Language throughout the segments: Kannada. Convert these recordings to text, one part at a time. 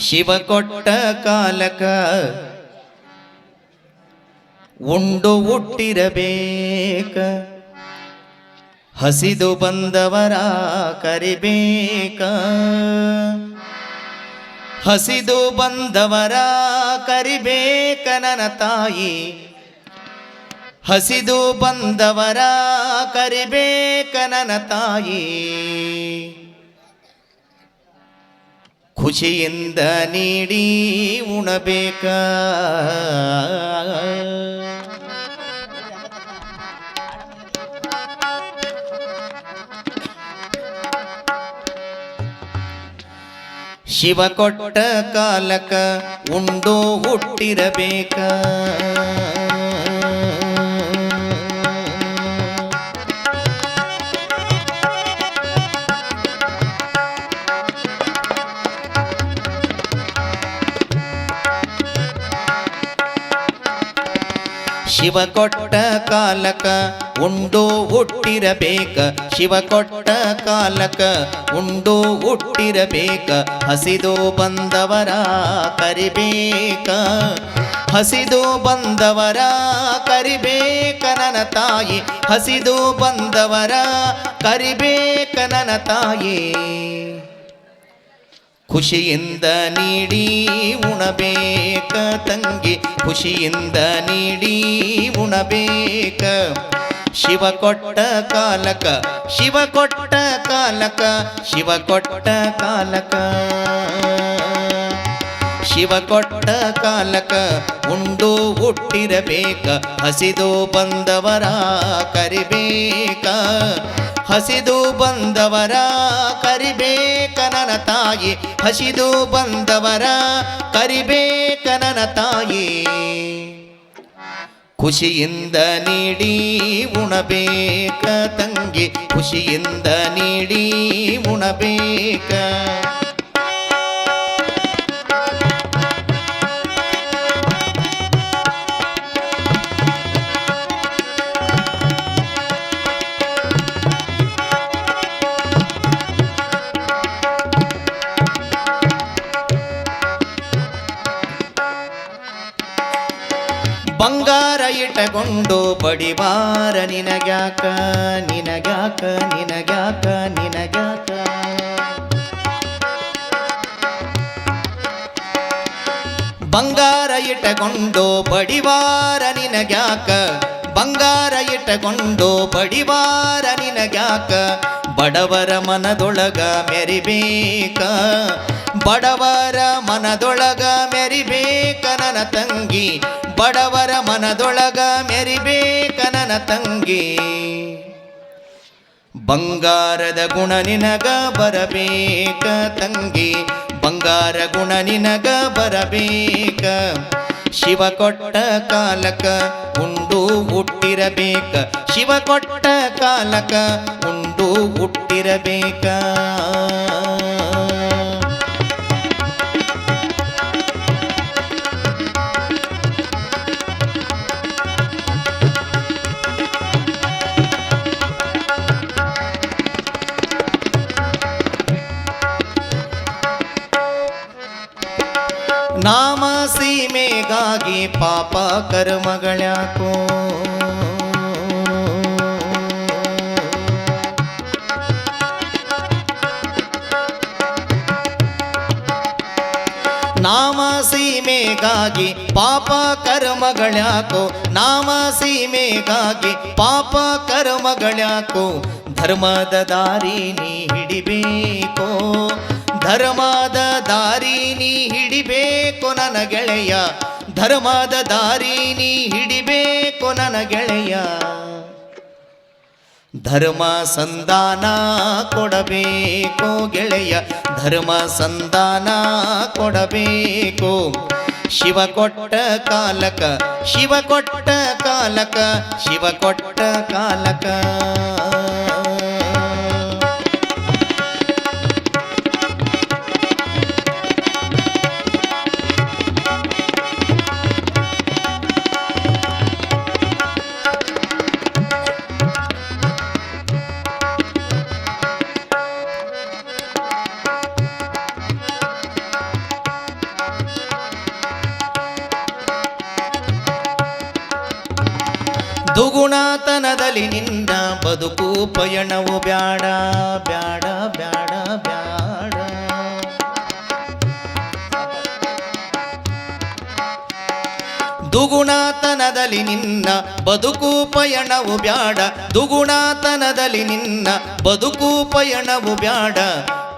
ಶಿವ ಕೊಟ್ಟ ಕಾಲಕ. ಉಂಡು ಹುಟ್ಟಿರಬೇಕ. ಹಸಿದು ಬಂದವರ ಕರಿಬೇಕ. ಹಸಿದು ಬಂದವರ ಕರಿಬೇಕ ನನ್ನ ತಾಯಿ. ಹಸಿದು ಬಂದವರ ಕರಿಬೇಕ ನನ್ನ ತಾಯಿ. ಖುಷಿಯಿಂದ ನೀಡಿ ಉಣಬೇಕ ಶಿವ ಕೊಟ್ಟ ಕಾಲಕ ಉಂಡು ಹುಟ್ಟಿರಬೇಕ ಶಿವ ಕೊಟ್ಟ ಕಾಲಕ ಉಂಡು ಹುಟ್ಟಿರಬೇಕ. ಶಿವ ಕೊಟ್ಟ ಕಾಲಕ ಉಂಡು ಹುಟ್ಟಿರಬೇಕ. ಹಸಿದು ಬಂದವರ ಕರಿಬೇಕ. ಹಸಿದು ಬಂದವರ ಕರಿಬೇಕ ನನ್ನ ತಾಯಿ. ಹಸಿದು ಬಂದವರ ಕರಿಬೇಕ ನನ್ನ ತಾಯಿ. ಖುಷಿಯಿಂದ ನೀಡಿ ಉಣಬೇಕ ತಂಗಿ, ಖುಷಿಯಿಂದ ನೀಡಿ ಉಣಬೇಕ. ಶಿವ ಕೊಟ್ಟ ಕಾಲಕ, ಶಿವ ಕೊಟ್ಟ ಕಾಲಕ, ಶಿವ ಕೊಟ್ಟ ಕಾಲಕ. ಶಿವ ಕೊಟ್ಟ ಕಾಲಕ ಉಂಡು ಹುಟ್ಟಿರಬೇಕ, ಹಸಿದು ಬಂದವರ ಕರಿಬೇಕ. ಹಸಿದು ಬಂದವರ ಕರಿಬೇಕ ನನ್ನ ತಾಯಿ, ಹಸಿದು ಬಂದವರ ಕರಿಬೇಕ ನನ್ನ ತಾಯಿ. ಖುಷಿಯಿಂದ ನೀಡಿ ಉಣಬೇಕ ತಂಗಿ, ಖುಷಿಯಿಂದ ನೀಡಿ ಉಣಬೇಕ. ಇಟ್ಟಕೊಂಡು ಬಡಿವಾರ ನಿನಗ್ಯಾಕ ನಿನಗ್ಯಾಕ ನಿನಗ್ಯಾಕ ನಿನಗ್ಯಾಕ. ಬಂಗಾರ ಇಟ್ಟಕೊಂಡು ಬಡಿವಾರ ನಿನಗ್ಯಾಕ ಬಂಗಾರ ಇಟ್ಟಕೊಂಡು ಬಡಿವಾರ ನಿನಗ್ಯಾಕ ಬಡವರ ಮನದೊಳಗ ಮೆರಿಬೇಕ. ಬಡವರ ಮನದೊಳಗ ಮೆರಿಬೇಕ ನನ್ನ ತಂಗಿ. ಬಡವರ ಮನದೊಳಗ ಮೆರಿಬೇಕ ನನ್ನ ತಂಗಿ. ಬಂಗಾರದ ಗುಣ ನಿನಗ ಬರಬೇಕ ತಂಗಿ. ಬಂಗಾರ ಗುಣ ನಿನಗ ಬರಬೇಕ. ಶಿವ ಕೊಟ್ಟ ಕಾಲಕ ಉಂಡು ಹುಟ್ಟಿರಬೇಕ. ಶಿವ ಕೊಟ್ಟ ಕಾಲಕ ಉಂಡು ಹುಟ್ಟಿರಬೇಕ? ನಾಮ ಸೀಮೆಗಾಗಿ ಪಾಪ ಕರ್ಮಗಳ್ಯಾಕೋ? ನಾಮ ಸೀಮೆಗಾಗಿ ಪಾಪ ಕರ್ಮಗಳ್ಯಾಕೋ. ನಾಮ ಸೀಮೆಗಾಗಿ ಪಾಪ ಕರ್ಮಗಳ್ಯಾಕೋ. ಧರ್ಮದ ದಾರಿ ನೀ ಹಿಡಿಬೇಕೋ. ಧರ್ಮದ ದಾರಿ ನೀ ಹಿಡಿಬೇಕು ನನ್ನ ಗೆಳೆಯ. ಧರ್ಮದ ದಾರಿ ನೀ ಹಿಡಿಬೇಕು ನನ್ನ ಗೆಳೆಯ. ಧರ್ಮ ಸಂದಾನ ಕೊಡಬೇಕು ಗೆಳೆಯ. ಧರ್ಮ ಸಂದಾನ ಕೊಡಬೇಕು. ಶಿವ ಕೊಟ್ಟ ಕಾಲಕ, ಶಿವ ಕೊಟ್ಟ ಕಾಲಕ, ಶಿವ ಕೊಟ್ಟ ಕಾಲಕ. ದುಗುಣಾತನದಲ್ಲಿ ನಿನ್ನ ಬದುಕು ಪಯಣವು ಬ್ಯಾಡ ಬ್ಯಾಡ ಬ್ಯಾಡ ಬ್ಯಾಡ. ದುಗುಣಾತನದಲ್ಲಿ ನಿನ್ನ ಬದುಕು ಪಯಣವು ಬ್ಯಾಡ, ದುಗುಣಾತನದಲ್ಲಿ ನಿನ್ನ ಬದುಕು ಪಯಣವು ಬ್ಯಾಡ.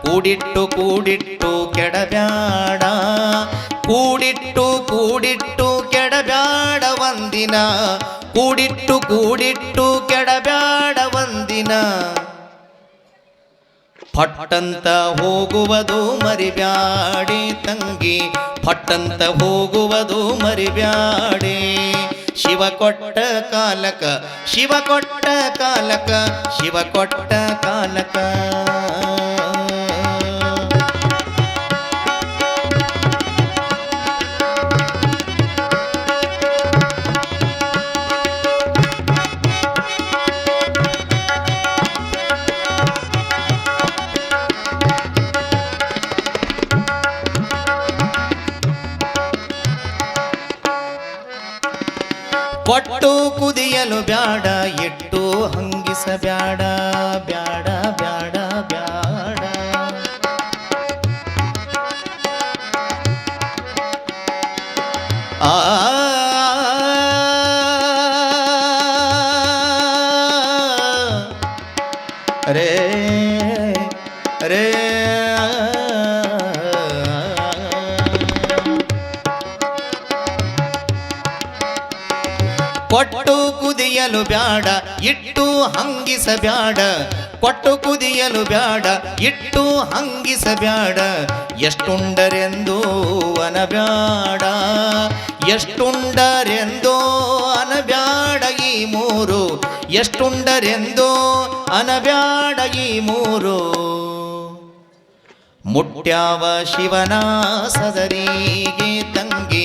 ಕೂಡಿಟ್ಟು ಕೂಡಿಟ್ಟು ಕೆಡಬ್ಯಾಡ, ಕೂಡಿಟ್ಟು ಕೂಡಿಟ್ಟು ಕೆಡಬ್ಯಾಡ ಒಂದಿನ. ಕೂಡಿಟ್ಟು ಕೂಡಿಟ್ಟು ಕೆಡಬ್ಯಾಡ ಒಂದಿನ. ಪಟ್ಟಂತ ಹೋಗುವುದು ಮರಿಬ್ಯಾಡಿ ತಂಗಿ, ಪಟ್ಟಂತ ಹೋಗುವುದು ಮರಿಬ್ಯಾಡಿ. ಶಿವ ಕೊಟ್ಟ ಕಾಲಕ, ಶಿವ ಕೊಟ್ಟ ಕಾಲಕ, ಶಿವ ಕೊಟ್ಟ ಕಾಲಕ. ಕೊಟ್ಟು ಕುದಿಯಲು ಬ್ಯಾಡ ಎಟ್ಟು ಹಂಗಿಸ ಬ್ಯಾಡ ಬ್ಯಾಡ ಬ್ಯಾಡ ಬ್ಯಾಡ. ಆ ಕೊಟ್ಟು ಕುದಿಯಲು ಬ್ಯಾಡ, ಇಟ್ಟು ಹಂಗಿಸ ಬ್ಯಾಡ ಕೊಟ್ಟು ಕುದಿಯಲು ಬ್ಯಾಡ, ಇಟ್ಟು ಹಂಗಿಸ ಬ್ಯಾಡ ಎಷ್ಟುಂಡರೆಂದು ಅನಬ್ಯಾಡ, ಎಷ್ಟುಂಡರೆಂದೋ ಅನಬ್ಯಾಡ ಈ ಮೂರು. ಎಷ್ಟುಂಡರೆಂದೋ ಅನಬ್ಯಾಡ ಈ ಮೂರು. ಮುಟ್ಯಾವ ಶಿವನ ಸದರಿಗೆ ತಂಗಿ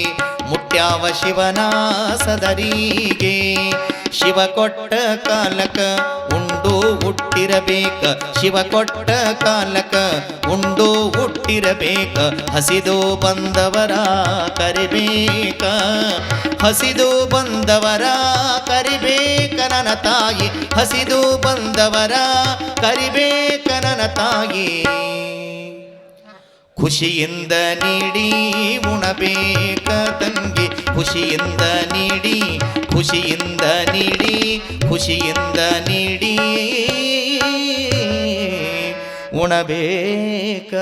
ಮುಟ್ಟ್ಯಾವ ಶಿವನ ಸದರಿಗೆ? ಶಿವ ಕೊಟ್ಟ ಕಾಲಕ ಉಂಡು ಹುಟ್ಟಿರಬೇಕ. ಶಿವ ಕೊಟ್ಟ ಕಾಲಕ ಉಂಡು ಹುಟ್ಟಿರಬೇಕ. ಹಸಿದು ಬಂದವರ ಕರಿಬೇಕ. ಹಸಿದು ಬಂದವರ ಕರಿಬೇಕ ನನ್ನ ತಾಯಿ. ಹಸಿದು ಬಂದವರ ಕರಿಬೇಕ ನನ ತಾಯಿ. ಖುಷಿಯಿಂದ ನೀಡಿ ಉಣಬೇಕ. ತಂಗಿ ಖುಷಿಯಿಂದ ನೀಡಿ ಖುಷಿಯಿಂದ ನೀಡಿ ಖುಷಿಯಿಂದ ನೀಡಿ. ಉಣಬೇಕ?